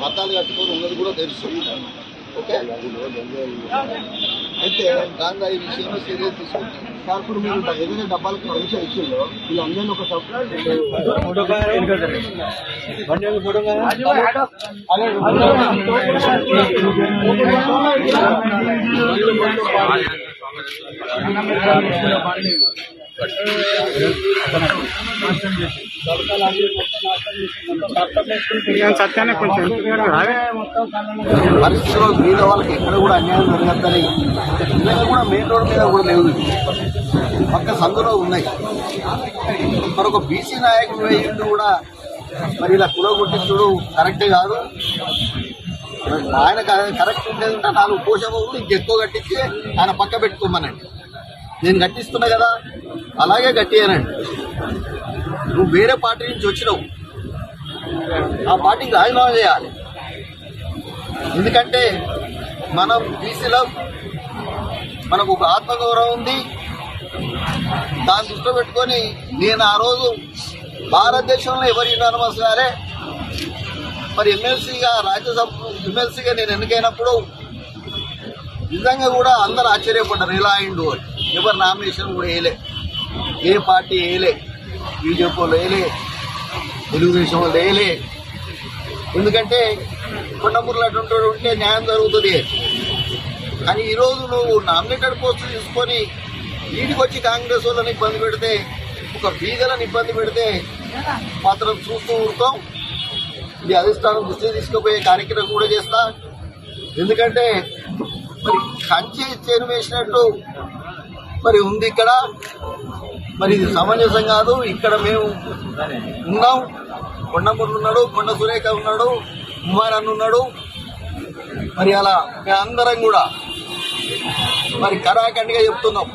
పట్టాలు కట్టుకొని ఉన్నది కూడా తెలుసు ఓకే అయితే దాంట్లో ఈ విషయంలో సీరియస్ తీసుకుంటాం. సార్ ఇప్పుడు మీరు ఏదైనా డబ్బాలకు పర్మిషన్ ఇచ్చిందో వీళ్ళందరినీ ఒక సత్యాన్ని కొంచెం పరిస్థితిలో మీద వాళ్ళకి ఎక్కడ కూడా అన్యాయం జరగద్దని నిజంగా కూడా మెయిన్ రోడ్ మీద కూడా లేవు. పక్క సందులో ఉన్నాయి. మరొక బీసీ నాయకుడు వేయిండు కూడా మరి ఇలా కులగొట్టించుడు కరెక్ట్ కాదు. ఆయన కరెక్ట్ ఉండేది ఉంటే నాలుగు పోషమవులు ఇంకెక్కువ కట్టించి ఆయన పక్క పెట్టుకోమనండి. నేను కట్టిస్తున్నా కదా అలాగే కట్టియానండి నువ్వు వేరే పార్టీ నుంచి వచ్చినావు. ఆ పార్టీకి రాజీనామా చేయాలి. ఎందుకంటే మనం బీసీలో మనకు ఒక ఆత్మగౌరవం ఉంది. దాన్ని దృష్టిలో పెట్టుకొని నేను ఆ రోజు భారతదేశంలో ఎవరు యునానమస్ గారే మరి ఎమ్మెల్సీగా రాజ్యసభ ఎమ్మెల్సీగా నేను ఎన్నికైనప్పుడు నిజంగా కూడా అందరు ఆశ్చర్యపడ్డారు. ఇలా అయిండు అని. ఎవరు నామినేషన్ కూడా వేయలే. ఏ పార్టీ వేయలే. బీజేపీ లేలే తెలుగుదేశం లేలే ఎందుకంటే కొండమూరులో అటువంటి ఉంటే న్యాయం జరుగుతుంది. కానీ ఈరోజు నువ్వు నామినేటెడ్ పోస్టు తీసుకొని వీటికి వచ్చి కాంగ్రెస్ వాళ్ళని ఇబ్బంది పెడితే ఒక బీదలను ఇబ్బంది పెడితే మాత్రం చూస్తూ ఉంటాం. ఇది అధిష్టానం దృష్టి తీసుకుపోయే కార్యక్రమం కూడా చేస్తా. ఎందుకంటే మరి కంచె చేరు వేసినట్టు మరి ఉంది ఇక్కడ. మరి ఇది సమంజసం కాదు. ఇక్కడ మేము ఉన్నాం. కొండమూరు ఉన్నాడు కొండ సురేఖ ఉన్నాడు కుమార్ అన్న ఉన్నాడు. మరి అలా మేమందరం కూడా మరి కరాఖండిగా చెప్తున్నాం.